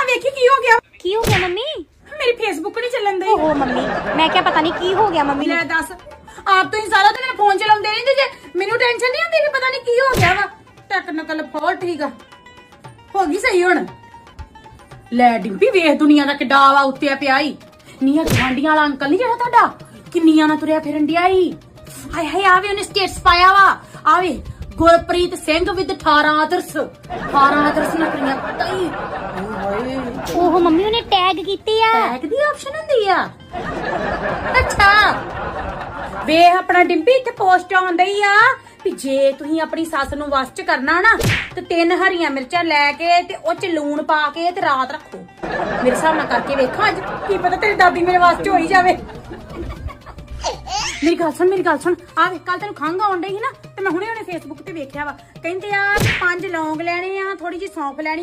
ਆ ਵੇਖੀ ਕੀ ਹੋ ਗਿਆ? ਕੀ ਹੋ ਗਿਆ ਮੰਮੀ? ਮੇਰੀ ਫੇਸਬੁੱਕ ਨਹੀਂ ਚੱਲਣ ਦੀ ਓਹੋ ਮੰਮੀ ਮੈਂ ਕਿਹਾ ਪਤਾ ਨਹੀਂ ਕੀ ਹੋ ਗਿਆ ਮੰਮੀ ਨੂੰ। ਲੈ ਦੱਸ ਆਪ ਤੁਸੀਂ ਸਾਰਾ ਦਿਨ ਫੋਨ ਚਲਾਉਂਦੇ ਰਹਿੰਦੇ ਜੇ। ਮੈਨੂੰ ਟੈਨਸ਼ਨ ਨਹੀਂ ਹੁੰਦੀ ਕਿ ਪਤਾ ਨਹੀਂ ਕੀ ਹੋ ਗਿਆ ਵਾ। ਟੈਕਨੀਕਲ ਫਾਲਟ ਹੀਗਾ ਹੋ ਗਈ ਸਹੀ ਹੁਣ। ਲੈ ਡਿੰਪੀ ਵੇਖ ਦੁਨੀਆ ਦਾ ਕਿੱਡਾ ਵਾ ਉੱਤੇ ਪਿਆ ਈ। ਨੀਆ ਗਵਾਂਡੀਆਂ ਵਾਲਾ ਅੰਕਲ ਨਹੀਂ ਜਿਹੜਾ ਤੁਹਾਡਾ? ਕਿੰਨੀਆਂ ਨਾਲ ਤੁਰਿਆ ਫਿਰਨ ਡਿਆ ਈ। ਹਾਏ ਹਾਏ ਆਵੇ ਉਹਨੇ ਸਟੇਟਸ ਪਾਇਆ ਵਾ। ਆਵੇ ਗੁਰਪ੍ਰੀਤ ਸਿੰਘ ਵਿਦ 18 ਆਦਰਸ। 18 ਆਦਰਸ ਨਕਰੀਆਂ ਤਈ ਉਹ ਮੰਮੀ ਉਹਨੇ ਟੈਗ ਕੀਤੀ ਆ। ਟੈਗ ਦੀ ਆਪਸ਼ਨ ਹੁੰਦੀ ਆ? ਅੱਛਾ। ਵੇ ਆਪਣਾ ਡਿੰਪੀ, ਇੱਥੇ ਪੋਸਟ ਆਉਂਦੀ ਆ ਵੀ ਜੇ ਤੁਸੀਂ ਆਪਣੀ ਸੱਸ ਨੂੰ ਵਸ ਚ ਕਰਨਾ ਨਾ, ਤੇ ਤਿੰਨ ਹਰੀਆਂ ਮਿਰਚਾਂ ਲੈ ਕੇ ਤੇ ਉਹ ਚ ਲੂਣ ਪਾ ਕੇ ਤੇ ਰਾਤ ਰੱਖੋ। ਮੇਰੇ ਹਿਸਾਬ ਨਾਲ ਕਰਕੇ ਵੇਖਾਂ ਅੱਜ, ਕੀ ਪਤਾ ਤੇਰੀ ਦਾਦੀ ਮੇਰੇ ਵਾਸਤੇ ਚ ਹੋਈ ਜਾਵੇ। ਮੇਰੀ ਗੱਲ ਸੁਣ, ਮੇਰੀ ਗੱਲ ਸੁਣ। ਆ ਵੇ ਕੱਲ ਤੈਨੂੰ ਖੰਘ ਆਉਣ ਡਈ ਸੀ ਨਾ, ਤੇ ਮੈਂ ਹੁਣੇ ਹੁਣੇ ਫੇਸਬੁੱਕ ਤੇ ਵੇਖਿਆ ਵਾ। ਕਹਿੰਦੇ ਆ, ਪੰਜ ਲੌਂਗ ਲੈਣੇ ਆ ਥੋੜੀ ਜਿਹੀ ਸੌਂਫ ਲੈਣੀ